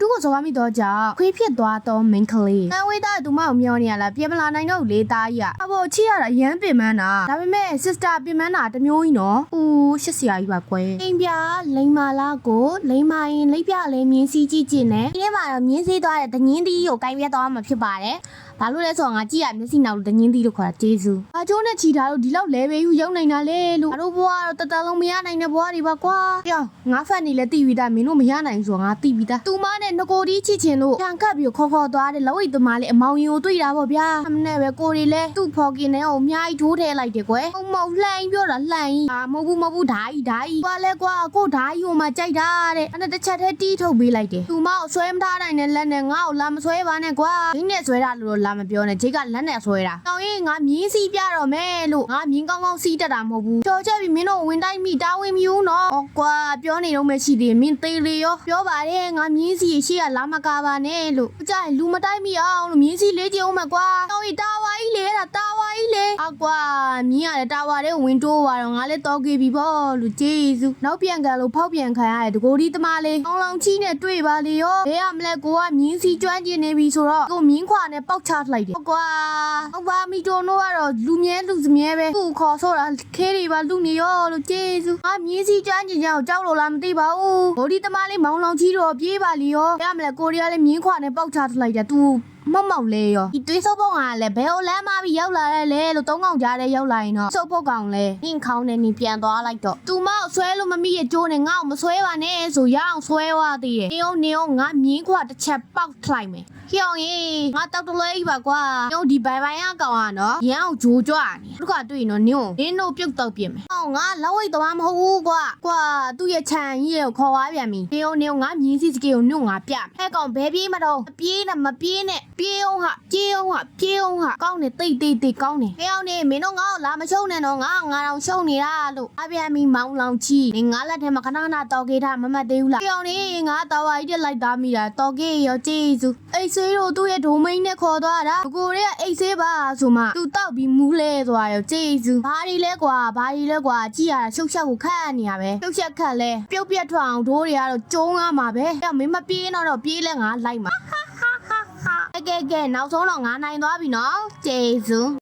တူကိုစော်ကားမိတော့ကြောင့်ခွေးဖြစ်သွားတော့မိန်းကလေးတန်ဝေးသားကသူမကိုမျောနေရလားပြင်မလာနိုင်တော့ဘူးလေသားကြီးอ่ะအဘောချစ်ရတာအရမ်းပင်ပန်းတာဒါပေမဲ့ sister ပင်ပန်းတာတစ်မျိုးကြီးနော်ဦးရှစ်စရာကြီးပါကွယ်အိမ်ပြလိန်မာလာကိုလိန်မာရင်လိပ်ပြလဲမြင်းစီကြည့်ကျင်တယ်ဒီထဲမှာတော့မြင်းစီသွားတဲ့တငင်းသီးကိုကိုင်ပြတ်သွားမှာဖြစ်ပါတယ်ဘာလို့လဲဆိုတော့ငါကြည့်ရမျက်စိနောက်လို့တငင်းသီးလို့ခေါ်တာကျေးဇူးအကျိုးနဲ့ချီတာလို့ဒီလောက် level ယူရောက်နိုင်တာလေလို့ငါတို့ဘွားတော့တတလုံးမရနိုင်တဲ့ဘွားတွေပါကွာပြောငါဖတ်နေလဲတိပြီးသားမင်းတို့မရနိုင်ဘူးဆိုတော့ငါတိပြီးသားသူမနဲ့ငကိုဒီချစ်ချင်လို့ခံကပ်ပြီးခေါ်ခေါ်သွားတယ်လောဝိတ်သမားလေးအမောင်ရင်ကိုတွေ့တာပေါ့ဗျာအမနဲ့ပဲကိုရီလဲသူ့ဖော်ကင်နဲ့ဟိုအများကြီးထိုးထည့်လိုက်တယ်ကွယ်ဟုတ်မဟုတ်လှိုင်းပြောတာလှိုင်းအာမဟုတ်ဘူးမဟုတ်ဘူးဓာကြီးဓာကြီးကွာလဲကွာကိုဓာကြီးဟိုမှာကြိုက်တာတဲ့အဲ့ဒါတစ်ချက်တည်းတီးထုတ်ပေးလိုက်တယ်သူမကိုဆွဲမထားနိုင်တဲ့လက်နဲ့ငါ့ကိုလာမဆွဲပါနဲ့ကွာဒိနဲ့ဆွဲတာလို့တော့လာမပြောနဲ့ဂျိတ်ကလက်နဲ့ဆွဲတာတောင်ရင်ငါမြင်းစီပြတော့မယ်လို့ငါမြင်းကောင်းကောင်းစီးတတ်တာမဟုတ်ဘူးကြော်ချက်ပြီးမင်းတို့ဝင်တိုင်းမိတာဝင်မြူးနော်ဟောကွာပြောနေတော့မရှိသေးမင်းသေးလေရောပြောပါတယ်ငါမြင်းစီရှိရလာမကာပါနဲ့လို့ကြိုင်လူမတိုင်းမိအောင်လို့မြင်းစီလေးကြည့်အောင်မကွာတောင်ရင်တာဝါကြီးလေတာတာဝါကြီးလေအကွာမြင်းရတယ်တာဝါတဲ့ဝင်တိုးသွားတော့ငါလည်းတော့ကြပြီပေါ့လို့ကျေးဇူးနောက်ပြန်ကန်လို့ဖောက်ပြန်ခံရတယ်တကိုဒီသမားလေးကောင်းလောင်ချီနဲ့တွေ့ပါလေရောဘယ်ရမလဲကိုကမြင်းစီကျွမ်းကျင်နေပြီဆိုတော့ကိုမြင်းခွာနဲ့ပေါက်ချလိုက်တယ်ဟုတ်ကွာ ဟုတ်ပါမီတိုနိုကတော့လူမြဲလူစမြဲပဲသူ့ခေါ်ဆိုတာခဲတွေပါလူနေရောလို့ကျေးဇူးအာမြင်းစီကျွမ်းကျင်ကြအောင်ကြောက်လို့လားမသိပါဘူးဂိုဒီသမားလေးမောင်လောင်ချီတော့ပြေးပါလေရောဘယ်ရမလဲကိုရီးယားလေးမြင်းခွာနဲ့ပေါက်ချလိုက်တယ် तू မောက်မောက်လဲရောဒီတွေးစုပ်ပုံကလည်းဘယ်ဟိုလမ်းမပြီးရောက်လာရဲလဲလို့သုံးကောင်ကြားတဲ့ရောက်လာရင်တော့စုပ်ဖို့ကောင်လဲနင့်ခေါင်းနဲ့နင်ပြန်သွားလိုက်တော့သူမောက်ဆွဲလို့မမိရဲ့ကျိုးနဲ့ငါ့ကိုမဆွဲပါနဲ့ဆိုရအောင်ဆွဲသွားသေးတယ်နေအောင်နေအောင်ငါမြင်းခွာတစ်ချက်ပေါက်ထိုက်မယ်ဟျောင်းရင်ငါတောက်တလဲကြီးပါကွာညို့ဒီဘိုင်ဘိုင်ရကောင်ကနော်ရန်အောင်ဂျိုးကြွနေဒုက္ခတွေ့နော်နင်းကိုနင်းတို့ပြုတ်တော့ပြင်မယ်ဟောင်းငါလောက်ဝိတ်သွားမဟုတ်ဘူးကွာကွာသူ့ရဲ့ခြံကြီးကိုခေါ်သွားပြန်ပြီနေအောင်နေအောင်ငါမြင်းစီစကေကိုညွန့်ငါပြမယ်ဟဲ့ကောင်ဘဲပြေးမတော့မပြေးနဲ့မပြေးနဲ့ပြေးအောင်ဟာပြေးအောင်ဟာပြေးအောင်ဟာကောင်းနေတိတ်တိတ်တိတ်ကောင်းနေဟဲ့အောင်နေမင်းတို့ငါ့ကိုလာမရှုံနဲ့တော့ငါငါတော့ရှုံနေတာလို့အပြန်မီမောင်းလောင်ချီနေငါလက်ထဲမှာခဏခဏတော်ကေးထားမမတ်သေးဘူးလားဟဲ့အောင်နေငါတော်ဝါကြီးတက်လိုက်သားမိတာတော်ကေးရောကျေးဇူးအိတ်ဆေးတို့သူ့ရဲ့ဒိုမိန်းနဲ့ခေါ်သွားတာကိုကိုရဲ့အိတ်ဆေးပါဆိုမှသူတောက်ပြီးမူးလဲသွားရောကျေးဇူးဘာဒီလဲကွာဘာဒီလဲကွာကြည်ရတာရှုပ်ရှက်ကိုခတ်နေရပဲရှုပ်ရှက်ခတ်လဲပြုတ်ပြတ်ထွက်အောင်ဒိုးတွေကတော့ကျုံးရမှာပဲအဲ့မင်းမပြေးတော့တော့ပြေးလဲငါလိုက်မှာကဲ ကဲကဲနောက်ဆုံးတော့ငါနိုင်သွားပြီနော်ကျေးဇူး